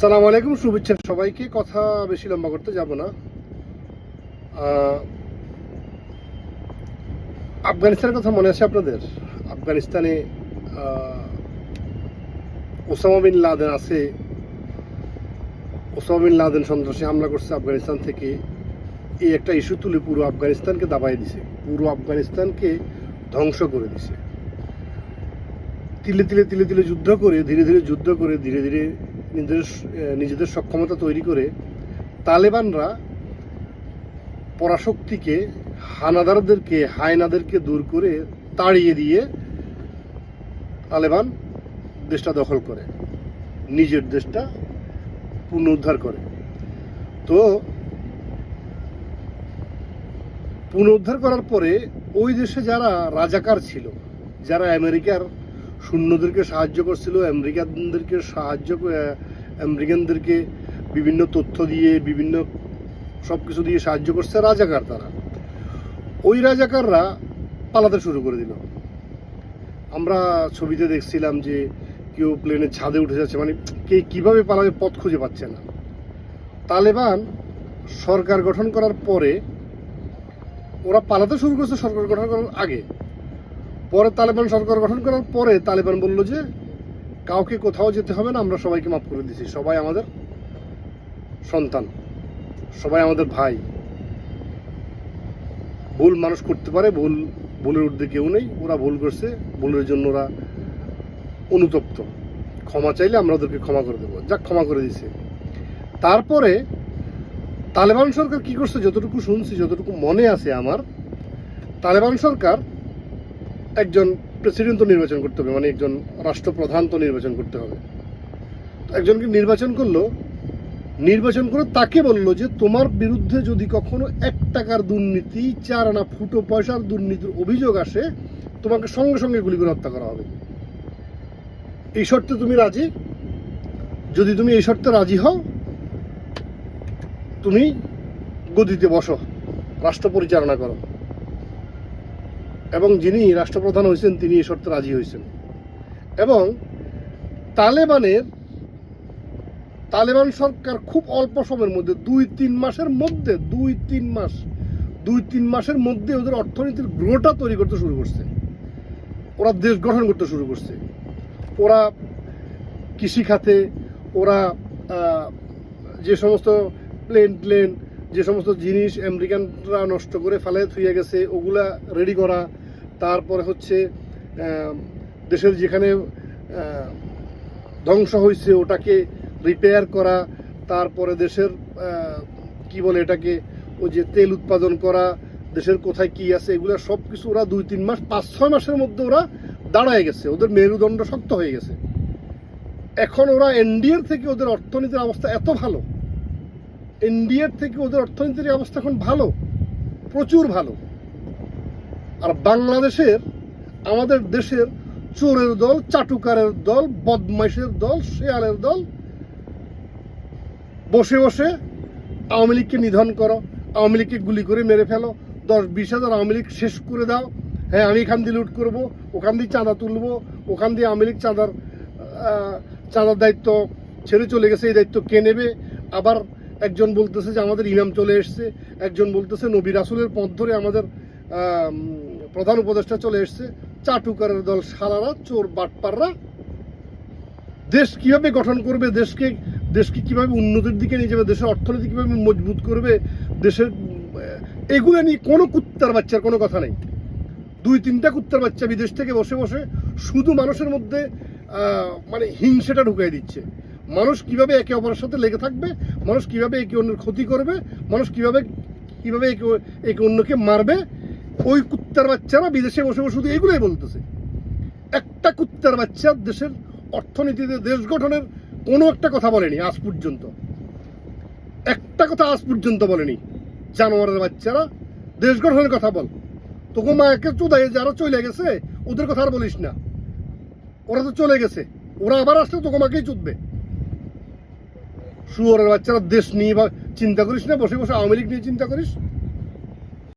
সালাম আলাইকুম, শুভেচ্ছা সবাইকে। কথা বেশি লম্বা করতে যাব না। আফগানিস্তানের কথা মনে আছে আপনাদের? আফগানিস্তানে ওসামা বিন লাদেন আছে। ওসামা বিন লাদেন সন্ত্রাসী হামলা করছে আফগানিস্তান থেকে। এই একটা ইস্যু তুলে পুরো আফগানিস্তানকে দাবাই দিছে। পুরো আফগানিস্তানকে ধ্বংস করে দিছে। তিলে তিলে তিলে তিলে যুদ্ধ করে, ধীরে ধীরে যুদ্ধ করে, ধীরে ধীরে নিজেদের নিজেদের সক্ষমতা তৈরি করে তালেবানরা পরাশক্তিকে, হানাদারদেরকে, হায়নাদেরকে দূর করে তাড়িয়ে দিয়ে তালেবান দেশটা দখল করে, নিজের দেশটা পুনরুদ্ধার করে। তো পুনরুদ্ধার করার পরে ওই দেশে যারা রাজাকার ছিল, যারা আমেরিকার সৈন্যদেরকে সাহায্য করছিল, আমেরিকানদেরকে সাহায্য আমেরিকানদেরকে বিভিন্ন তথ্য দিয়ে, বিভিন্ন সব কিছু দিয়ে সাহায্য করছে রাজাকার তারা। ওই রাজাকাররা পালাতে শুরু করে দিল। আমরা ছবিতে দেখছিলাম যে কেউ প্লেনের ছাদে উঠে যাচ্ছে মানে কে কীভাবে পালাবে পথ খুঁজে পাচ্ছে না। তালেবান সরকার গঠন করার পরে ওরা পালাতে শুরু করছে সরকার গঠন করার আগে। পরে তালেবান সরকার গঠন করার পরে তালেবান বলল যে, কাউকে কোথাও যেতে হবে না, আমরা সবাইকে মাফ করে দিছি সবাই আমাদের সন্তান, সবাই আমাদের ভাই। ভুল মানুষ করতে পারে, ভুল, ভুলের ঊর্ধ্বে কেউ নেই। ওরা ভুল করছে, ভুলের জন্য ওরা অনুতপ্ত। ক্ষমা চাইলে আমরা ওদেরকে ক্ষমা করে দেবো। যাক, ক্ষমা করে দিছে তারপরে তালেবান সরকার কি করছে, যতটুকু শুনছি, যতটুকু মনে আছে আমার, তালেবান সরকার একজন প্রেসিডেন্ট তো নির্বাচন করতে হবে মানে একজন রাষ্ট্রপ্রধান তো নির্বাচন করতে হবে। একজনকে নির্বাচন করল, নির্বাচন করে তাকে বলল যে, তোমার বিরুদ্ধে যদি কখনো এক টাকার দুর্নীতি, চার আনা ফুটো পয়সার দুর্নীতির অভিযোগ আসে, তোমাকে সঙ্গে সঙ্গে গুলি করে হত্যা করা হবে। এই শর্তে তুমি রাজি? যদি তুমি এই শর্তে রাজি হও, তুমি গদিতে বসো, রাষ্ট্র পরিচালনা করো। এবং যিনি রাষ্ট্রপ্রধান হয়েছেন, তিনি এই শর্তে রাজি হয়েছেন। এবং তালেবানের তালেবান সরকার খুব অল্প সময়ের মধ্যে, দুই তিন মাসের মধ্যে, দুই তিন মাস, দুই তিন মাসের মধ্যে ওদের অর্থনীতির গ্রোটা তৈরি করতে শুরু করছে। ওরা দেশ গঠন করতে শুরু করছে। ওরা কৃষি খাতে, ওরা যে সমস্ত প্লেন প্লেন যে সমস্ত জিনিস আমেরিকানরা নষ্ট করে ফেলে, থুয়ে গেছে, ওগুলা রেডি করা। তারপরে হচ্ছে দেশের যেখানে ধ্বংস হয়েছে ওটাকে রিপেয়ার করা। তারপরে দেশের কি বলে এটাকে, ওই যে তেল উৎপাদন করা, দেশের কোথায় কি আছে, এগুলো সব কিছু ওরা দুই তিন মাস, পাঁচ ছয় মাসের মধ্যে ওরা দাঁড়ায় গেছে। ওদের মেরুদণ্ড শক্ত হয়ে গেছে। এখন ওরা এনডিএর থেকে ওদের অর্থনীতির অবস্থা এত ভালো এনডিএর থেকে ওদের অর্থনীতির অবস্থা এখন ভালো, প্রচুর ভালো। আর বাংলাদেশের, আমাদের দেশের চোরের দল, চাটুকারের দল, বদমাইশের দল, শেয়ালের দল, বসে বসে আওয়ামী লীগকে নিধন করো, আওয়ামী লীগকে গুলি করে মেরে ফেলো, দশ বিশ হাজার আওয়ামী লীগ শেষ করে দাও হ্যাঁ আমি এখান দিয়ে লুট করব, ওখান দিয়ে চাঁদা তুলবো, ওখান দিয়ে আওয়ামী লীগ চাঁদার চাঁদার দায়িত্ব ছেড়ে চলে গেছে, এই দায়িত্ব কে নেবে? আবার একজন বলতেছে যে আমাদের ইমাম চলে এসছে, একজন বলতেছে নবী রাসুলের পথ ধরে আমাদের প্রধান উপদেষ্টা চলে এসছে। চাটুকারের দল সালারা, চোর বাটপাররা। দেশ কীভাবে গঠন করবে, দেশকে দেশকে কীভাবে উন্নতির দিকে নিয়ে যাবে, দেশের অর্থনীতি কীভাবে মজবুত করবে, দেশের এগুলো নিয়ে কোনো কুত্তার বাচ্চার কোনো কথা নেই। দুই তিনটা কুত্তার বাচ্চা বিদেশ থেকে বসে বসে শুধু মানুষের মধ্যে মানে হিংসেটা ঢুকাই দিচ্ছে। মানুষ কীভাবে একে অপরের সাথে লেগে থাকবে মানুষ কীভাবে একে অন্যের ক্ষতি করবে, মানুষ কীভাবে কীভাবে একে একে অন্যকে মারবে, ওই কুত্তার বাচ্চারা বিদেশে বসে বসে শুধু এগুলোই বলতেছে। একটা কুত্তার বাচ্চা দেশের অর্থনীতিতে, দেশ গঠনের কোনো একটা কথা বলেনি আজ পর্যন্ত। একটা কথা আজ পর্যন্ত বলেনি। জানোয়ারের বাচ্চারা দেশ গঠনের কথা বল। তোকে মাকে চোদাই যারা চলে গেছে, ওদের কথা আর বলিস না। ওরা তো চলে গেছে। ওরা আবার আসলে তোকে মাকেই চুদবে। শুয়োরের বাচ্চারা দেশ নিয়ে বা চিন্তা করিস না, বসে বসে আওয়ামী লীগ নিয়ে চিন্তা করিস।